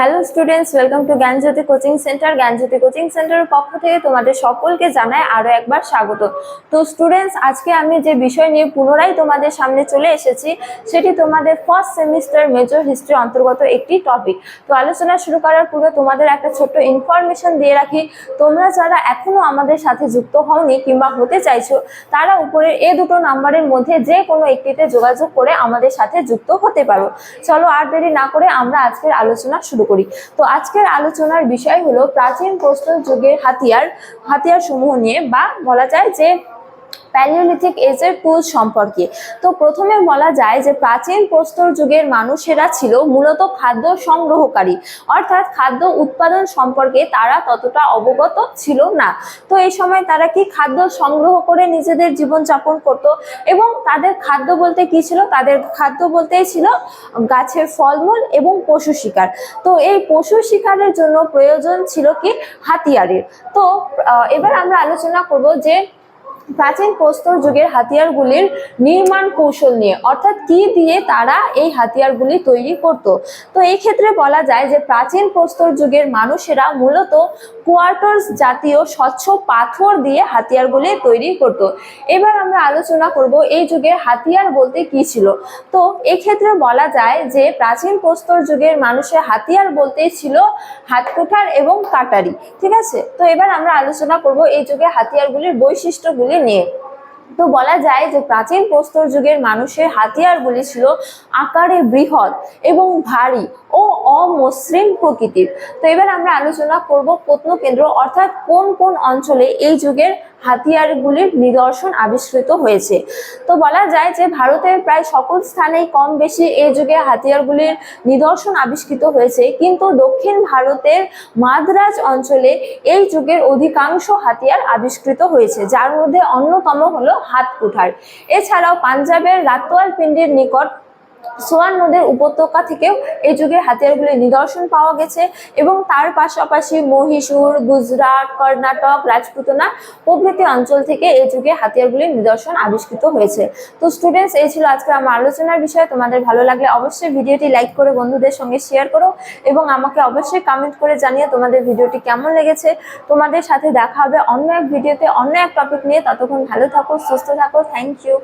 Hello students welcome to Gyanjyoti coaching centre Gyanjyoti coaching সেন্টারের পক্ষ থেকে তোমাদের সকলকে জানাই আরও একবার স্বাগত। তো স্টুডেন্টস আজকে আমি যে বিষয় নিয়ে পুনরায় তোমাদের সামনে চলে এসেছি, সেটি তোমাদের ফার্স্ট সেমিস্টার মেজর হিস্ট্রি অন্তর্গত একটি টপিক তো আলোচনা শুরু করার পূর্বে তোমাদের একটা ছোট্ট ইনফরমেশন দিয়ে রাখি। তোমরা যারা এখনও আমাদের সাথে যুক্ত হওনি কিংবা হতে চাইছো, তারা উপরের এ দুটো নাম্বারের মধ্যে যে কোনো একটিতে যোগাযোগ করে আমাদের সাথে যুক্ত হতে পারো। চলো আর দেরি না করে আমরা আজকের আলোচনা শুরু করি। তো আজকের আলোচনার বিষয় হলো প্রাচীন প্রস্তর যুগের হাতিয়ার হাতিয়ার সমূহ নিয়ে বা বলা যায় যে প্যালিওলিথিক এজের টুল সম্পর্কে। তো প্রথমে বলা যায় যে প্রাচীন প্রস্তর যুগের মানুষেরা ছিল মূলত খাদ্য সংগ্রহকারী। অর্থাৎ খাদ্য উৎপাদন সম্পর্কে তারা ততটা অবগত ছিল না। তো এই সময় তারা কি খাদ্য সংগ্রহ করে নিজেদের জীবনযাপন করত এবং তাদের খাদ্য বলতে কি ছিল? তাদের খাদ্য বলতেই ছিল গাছের ফলমূল এবং পশু শিকার। তো এই পশু শিকারের জন্য প্রয়োজন ছিল কি? হাতিয়ারের। তো এবার আমরা আলোচনা করব যে প্রাচীন প্রস্তর যুগের হাতিয়ারগুলির নির্মাণ কৌশল নিয়ে। অর্থাৎ কি দিয়ে তারা এই হাতিয়ারগুলি তৈরি করত? তো এই ক্ষেত্রে বলা যায় যে প্রাচীন প্রস্তর যুগের মানুষেরা মূলত কোয়ার্টার্স জাতীয় স্বচ্ছ পাথর দিয়ে হাতিয়ারগুলি তৈরি করত। এবার আমরা আলোচনা করব এই যুগের হাতিয়ার বলতে কি ছিল? তো এক্ষেত্রে বলা যায় যে প্রাচীন প্রস্তর যুগের মানুষের হাতিয়ার বলতে ছিল হাতকুঠার এবং কাটারি। ঠিক আছে? তো এবার আমরা আলোচনা করব এই যুগে হাতিয়ারগুলির বৈশিষ্ট্যগুলি নিয়ে তো বলা যায় যে প্রাচীন প্রস্তর যুগের মানুষের হাতিয়ারগুলি ছিল আকারে বৃহৎ এবং ভারী ও অমসৃণ প্রকৃতির। তো এবার আমরা আলোচনা করব প্রত্নকেন্দ্র, অর্থাৎ কোন কোন অঞ্চলে এই যুগের হাতিয়ারগুলির নিদর্শন আবিষ্কৃত হয়েছে। তো বলা যায় যে ভারতের প্রায় সকল স্থানেই কম বেশি এই যুগে হাতিয়ারগুলির নিদর্শন আবিষ্কৃত হয়েছে, কিন্তু দক্ষিণ ভারতের মাদ্রাজ অঞ্চলে এই যুগের অধিকাংশ হাতিয়ার আবিষ্কৃত হয়েছে, যার মধ্যে অন্যতম হলো হাত কুঠার এছাড়াও পাঞ্জাবের রাতোয়াল পিন্ডির নিকট সোয়ান নদের উপত্যকা থেকেও এই যুগের হাতিয়ারগুলির নিদর্শন পাওয়া গেছে এবং তার পাশাপাশি মহীশূর, গুজরাট, কর্ণাটক, রাজপুতনা প্রভৃতি অঞ্চল থেকে এই যুগে হাতিয়ারগুলির নিদর্শন আবিষ্কৃত হয়েছে। তো স্টুডেন্টস এই ছিল আজকে আমার আলোচনার বিষয়। তোমাদের ভালো লাগলে অবশ্যই ভিডিওটি লাইক করে বন্ধুদের সঙ্গে শেয়ার করো এবং আমাকে অবশ্যই কমেন্ট করে জানিয়ে তোমাদের ভিডিওটি কেমন লেগেছে। তোমাদের সাথে দেখা হবে অন্য এক ভিডিওতে অন্য এক টপিক নিয়ে। ততক্ষণ ভালো থাকো, সুস্থ থাকো। Thank you